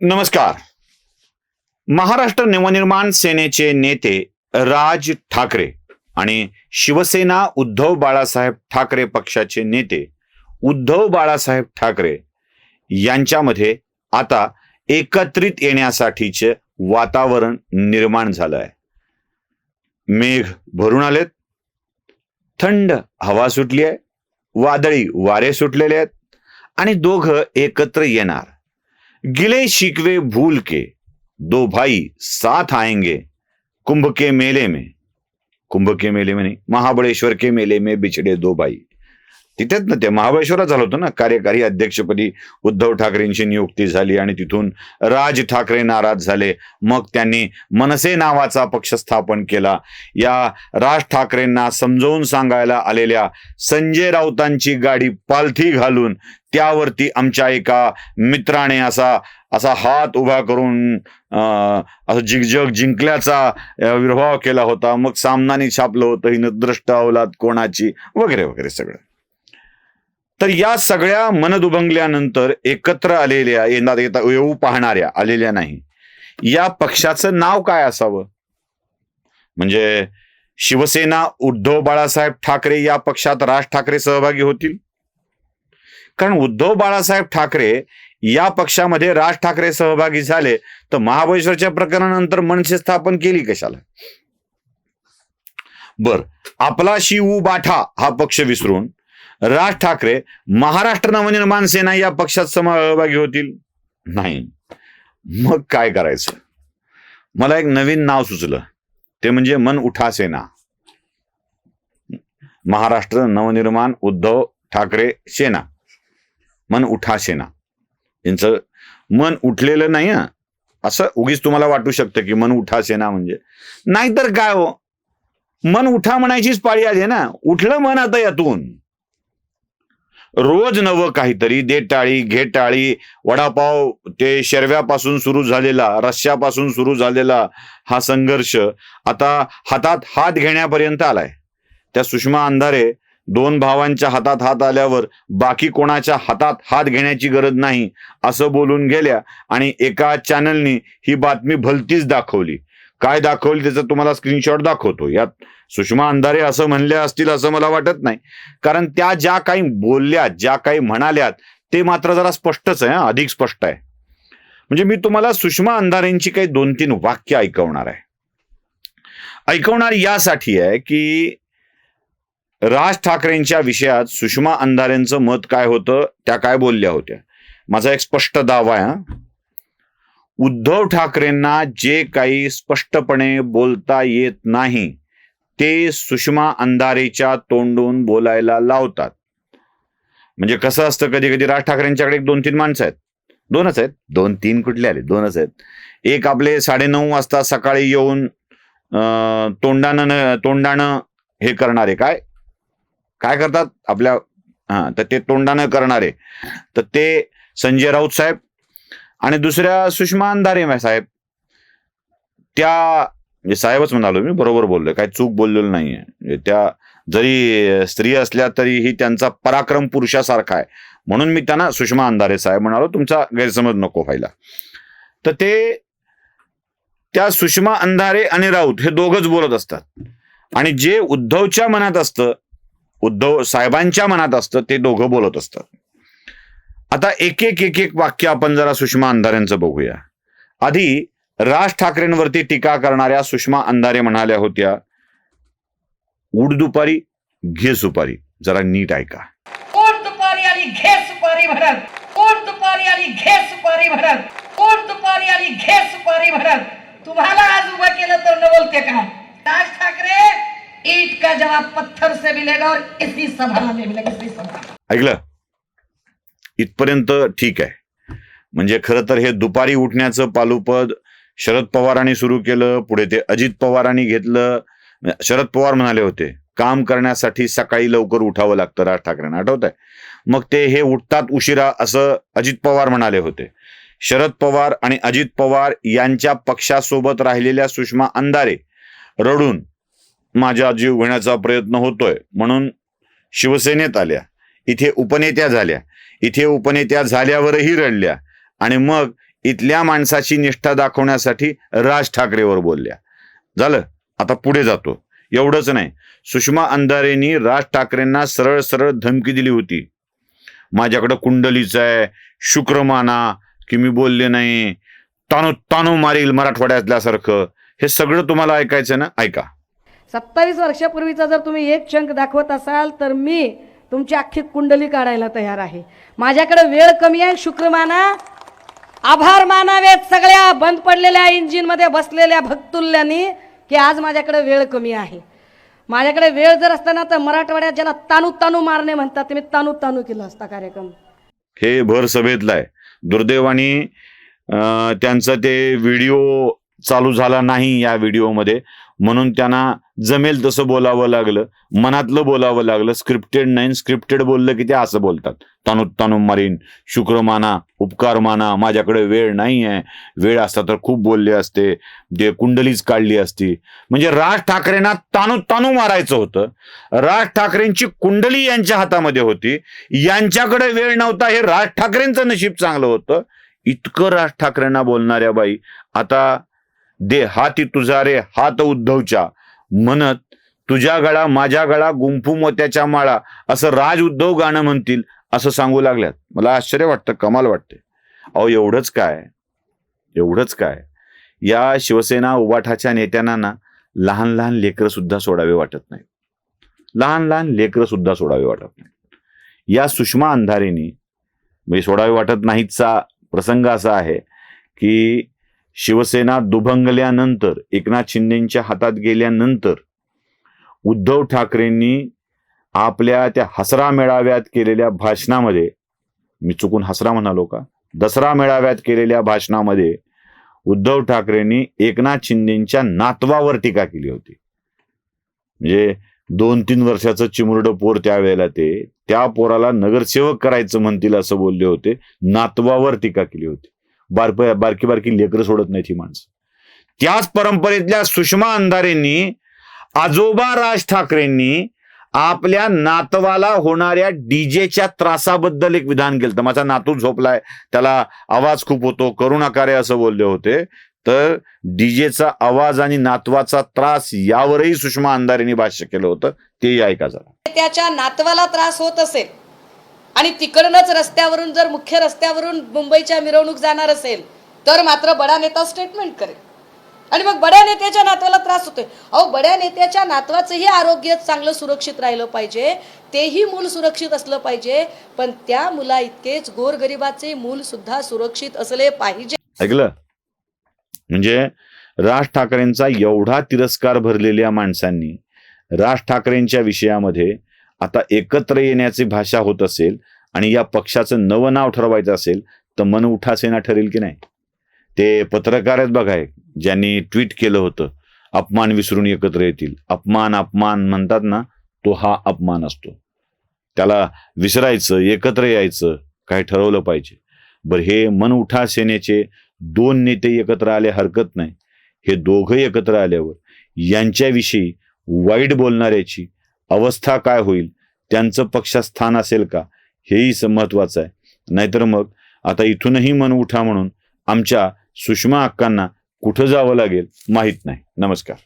नमस्कार. महाराष्ट्र नवनिर्माण सेनेचे नेते राज ठाकरे आणि शिवसेना उद्धव बाळासाहेब ठाकरे पक्षाचे नेते उद्धव बाळासाहेब ठाकरे यांच्यामध्ये आता एकत्रित येण्यासाठीचे वातावरण निर्माण झालं आहे. मेघ भरून आलेत. थंड हवा सुटली आहे. वादळी वारे सुटलेले आहेत. आणि दोघं एकत्र येणार. गिले शिकवे भूल के दो भाई साथ आएंगे कुंभ के मेले में। कुंभ के मेले में नहीं महाबळेश्वर के मेले में बिछडे दो भाई। तिथेच ना ते महाबळेश्वरात झालं होतं ना कार्यकारी अध्यक्षपदी उद्धव ठाकरेंची नियुक्ती झाली आणि तिथून राज ठाकरे नाराज झाले. मग त्यांनी मनसे नावाचा पक्ष स्थापन केला. या राज ठाकरेंना समजावून सांगायला आलेल्या संजय राऊतांची गाडी पालथी घालून त्यावरती आमच्या एका मित्राने असा असा हात उभा करून अं, असं जिगजग जिंकल्याचा विर्भाव केला होता. मग सामनाने छापलं होतं. हिनं द्रष्ट अवलाद कोणाची? वगैरे वगैरे सगळं. तर या सगळ्या मनदुभंगल्यानंतर एकत्र आलेल्या येणार येता येऊ पाहणाऱ्या आलेल्या नाही. या पक्षाचं नाव काय असावं? म्हणजे शिवसेना उद्धव बाळासाहेब ठाकरे या पक्षात राज ठाकरे सहभागी होतील? कारण उद्धव बाळासाहेब ठाकरे या पक्षामध्ये राज ठाकरे सहभागी झाले तर महाबळेश्वरच्या प्रकरणानंतर मनसे स्थापन केली कशाला? बर आपला शिव बाठा हा पक्ष विसरून राज ठाकरे महाराष्ट्र नवनिर्माण सेना या पक्षात सहभागी होतील? नाही. मग काय करायचं? मला एक नवीन नाव सुचलं. ते म्हणजे मन उठा सेना. महाराष्ट्र नवनिर्माण उद्धव ठाकरे सेना. मन उठा सेना यांचं मन उठलेलं नाही असं उगीच तुम्हाला वाटू शकतं की मन उठा सेना म्हणजे. नाहीतर काय हो? मन उठा म्हणायचीच पाळी आली ना. उठलं मन आता यातून. रोज नवं काहीतरी दे टाळी घे टाळी वडापाव ते शेरव्यापासून सुरू झालेला रश्श्यापासून सुरू झालेला हा संघर्ष आता हातात हात घेण्यापर्यंत आलाय. त्या सुषमा अंधारे दोन भावांच्या हातात हात आल्यावर बाकी कोणाच्या हातात हात घेण्याची गरज नाही असं बोलून गेल्या आणि एका चॅनलनी ही बातमी भलतीच दाखवली. काय दाखवली त्याचा तुम्हाला स्क्रीनशॉट दाखवतो. यात सुषमा अंधारे असं म्हणल्या असतील असं मला वाटत नाही. कारण त्या ज्या काही बोलल्या ज्या काही म्हणाल्यात ते मात्र जरा स्पष्टच आहे अधिक स्पष्ट आहे. म्हणजे मी तुम्हाला सुषमा अंधारेंची काही दोन तीन वाक्य ऐकवणार आहे. ऐकवणार यासाठी आहे की राज ठाकरेंच्या विषयात सुषमा अंधारेंचं मत काय होतं त्या काय बोलल्या होत्या? माझा एक स्पष्ट दावा आहे उद्धव ठाकरेंना जे काही स्पष्टपणे बोलता येत नाही ते सुषमा अंधारेच्या तोंडून बोलायला लावतात. म्हणजे कसं असतं कधी कधी राज ठाकरेंच्याकडे एक दोन तीन माणसं आहेत. दोनच आहेत. दोन तीन कुठले आले? दोनच आहेत. एक आपले साडेनऊ वाजता सकाळी येऊन तोंडानं तोंडानं हे करणारे काय? काय करतात? आपल्या हा तर ते तोंडानं करणारे. तर ते संजय राऊत साहेब आणि दुसऱ्या सुषमा अंधारे साहेब. त्या म्हणजे साहेबच म्हणालो मी बरोबर बोललोय. काही चूक बोललेलो नाहीये. म्हणजे त्या जरी स्त्री असल्या तरीही त्यांचा पराक्रम पुरुषासारखा आहे. म्हणून मी त्यांना सुषमा अंधारे साहेब म्हणालो तुमचा गैरसमज नको व्हायला. तर ते त्या सुषमा अंधारे आणि राऊत हे दोघच बोलत असतात. आणि जे उद्धवच्या मनात असतं उद्धव साहेबांच्या मनात असतं ते दोघं बोलत असतात. आता एक एक एक एक वाक्य आपण जरा सुषमा अंधारेंचं बघूया. आधी राज ठाकरेंवरती टीका करणाऱ्या सुषमा अंधारे म्हणाल्या होत्या उड दुपारी घे सुपारी. जरा नीट ऐका. कोण दुपारी आली घे सुपारी भरत कोण दुपारी आली घे सुपारी भरत कोण दुपारी आली घे सुपारी भरत तुम्हाला आज उभं केलं तर न बोलते का? राज ठाकरे ईट का जवाब पत्थर से मिलेगा और इसी सभा में मिलेगा इसी सभा ऐकलं? इथपर्यंत ठीक आहे. म्हणजे खरं तर हे दुपारी उठण्याचं पालुपद शरद पवारांनी सुरू केलं पुढे ते अजित पवारांनी घेतलं. शरद पवार म्हणाले होते काम करण्यासाठी सकाळी लवकर उठावं लागतं राज ठाकरेंना. आठवत आहे मग ते हे उठतात उशिरा असं अजित पवार म्हणाले होते. शरद पवार आणि अजित पवार यांच्या पक्षासोबत राहिलेल्या सुषमा अंधारे रडून माझ्या जीव घेण्याचा प्रयत्न होतोय. म्हणून शिवसेनेत आल्या. इथे उपनेत्या झाल्या. इथे उपनेत्या झाल्यावरही रडल्या. आणि मग इथल्या माणसाची निष्ठा दाखवण्यासाठी राज ठाकरेवर बोलल्या. झालं? आता पुढे जातो. एवढंच नाही. सुषमा अंधारेंनी राज ठाकरेंना सरळ सरळ धमकी दिली होती. माझ्याकडं कुंडलीच आहे. शुक्रमाना की मी बोलले नाही. तानू तानू मारील मराठवाड्यातल्यासारखं. हे सगळं तुम्हाला ऐकायचं ना? ऐका. सत्तावीस वर्षापूर्वीचा जर तुम्ही एक शंख दाखवत असाल तर मी तुमची अख्खी कुंडली काढायला तयार आहे. माझ्याकडे वेळ कमी आहे शुक्रमाना आभार मानावेत सगळ्या बंद पडलेल्या इंजिनमध्ये बसलेल्या भक्तुल्यांनी की आज माझ्याकडे वेळ कमी आहे. माझ्याकडे वेळ जर असताना तर मराठवाड्यात ज्याला तानू तानू मारणे म्हणतात ते मी तानू तानू केला असता कार्यक्रम. हे भर सभेतला आहे दुर्दैवाने त्यांचं ते व्हिडिओ चालू झाला नाही या व्हिडिओमध्ये. म्हणून त्यांना जमेल तसं बोलावं लागलं. मनातलं बोलावं लागलं. स्क्रिप्टेड नाही स्क्रिप्टेड बोललं की ते असं बोलतात. तानू तानू मारीन शुक्र माना उपकार माना माझ्याकडे वेळ नाही आहे. वेळ असता तर खूप बोलले असते. जे कुंडलीच काढली असती. म्हणजे राज ठाकरेंना तानू तानू मारायचं होतं. राज ठाकरेंची कुंडली यांच्या हातामध्ये होती. यांच्याकडे वेळ नव्हता. हे राज ठाकरेंचं नशीब चांगलं होतं. इतकं राज ठाकरेंना बोलणाऱ्या बाई. आता दे हाती तुझा रे हात उद्धवच्या. म्हणत तुझ्या गळा माझ्या गळा गुंफू मोत्याच्या माळा असं राज उद्धव गाणं म्हणतील असं सांगू लागल्यात. मला आश्चर्य वाटतं कमाल वाटते अहो एवढंच काय? एवढंच काय? या शिवसेना उबाठाच्या नेत्यांना ना लहान लहान लेकरं सुद्धा सोडावे वाटत नाही. लहान लहान लेकरं सुद्धा सोडावे वाटत नाही. या सुषमा अंधारेनी म्हणजे सोडावे वाटत नाहीचा प्रसंग असा आहे की शिवसेना दुभंगल्यानंतर एकनाथ शिंदेच्या हातात गेल्यानंतर उद्धव ठाकरेंनी आपल्या त्या हसरा मेळाव्यात केलेल्या भाषणामध्ये मी चुकून हसरा म्हणालो का? दसरा मेळाव्यात केलेल्या भाषणामध्ये उद्धव ठाकरेंनी एकनाथ शिंदेच्या नातवावर टीका केली होती. म्हणजे दोन तीन वर्षाचं चिमुरडं पोर त्यावेळेला ते त्या पोराला नगरसेवक करायचं म्हणतील असं बोलले होते नातवावर टीका केली होती. बारप बारकी बारकी लेकरं सोडत नाहीत ही माणसं. त्याच परंपरेतल्या सुषमा अंधारेंनी आजोबा राज ठाकरेंनी आपल्या नातवाला होणाऱ्या डीजेच्या त्रासाबद्दल एक विधान केलं माझा नातू झोपलाय त्याला आवाज खूप होतो करू नका रे असं बोलले होते. तर डीजेचा आवाज आणि नातवाचा त्रास यावरही सुषमा अंधारेंनी भाष्य केलं होतं. तेही ऐका जरा. त्याच्या नातवाला त्रास होत असेल आणि तिकडनंच रस्त्यावरून जर मुख्य रस्त्यावरून मुंबईच्या मिरवणूक जाणार असेल तर मात्र बडा नेता स्टेटमेंट करेल. आणि मग बड्या नेत्याच्या नातवाला त्रास होतोय. अहो बड्या नेत्याच्या नातवाचंही आरोग्य चांगलं सुरक्षित राहिलं पाहिजे तेही मूल सुरक्षित असलं पाहिजे पण त्या मुला इतकेच गोरगरिबाचे मूल सुद्धा सुरक्षित असले पाहिजे. ऐकलं? म्हणजे राज ठाकरेंचा एवढा तिरस्कार भरलेल्या माणसांनी राज ठाकरेंच्या विषयामध्ये आता एकत्र येण्याची भाषा होत असेल आणि या पक्षाचं नवं नाव ठरवायचं असेल तर मन उठा सेना ठरेल की नाही? ते पत्रकारच बघाय ज्यांनी ट्विट केलं होतं अपमान विसरून एकत्र येतील. अपमान अपमान म्हणतात ना तो हा अपमान असतो. त्याला विसरायचं एकत्र यायचं काय ठरवलं पाहिजे. बरं हे मन उठा सेनेचे दोन नेते एकत्र आले हरकत नाही. हे दोघं एकत्र आल्यावर यांच्याविषयी वाईट बोलणाऱ्याची अवस्था काय होईल? त्यांचं पक्षात स्थान असेल का? हेही महत्वाचं आहे. नाहीतर मग आता इथूनही मन उठा म्हणून आमच्या सुषमा अक्कांना कुठं जावं लागेल माहीत नाही. नमस्कार.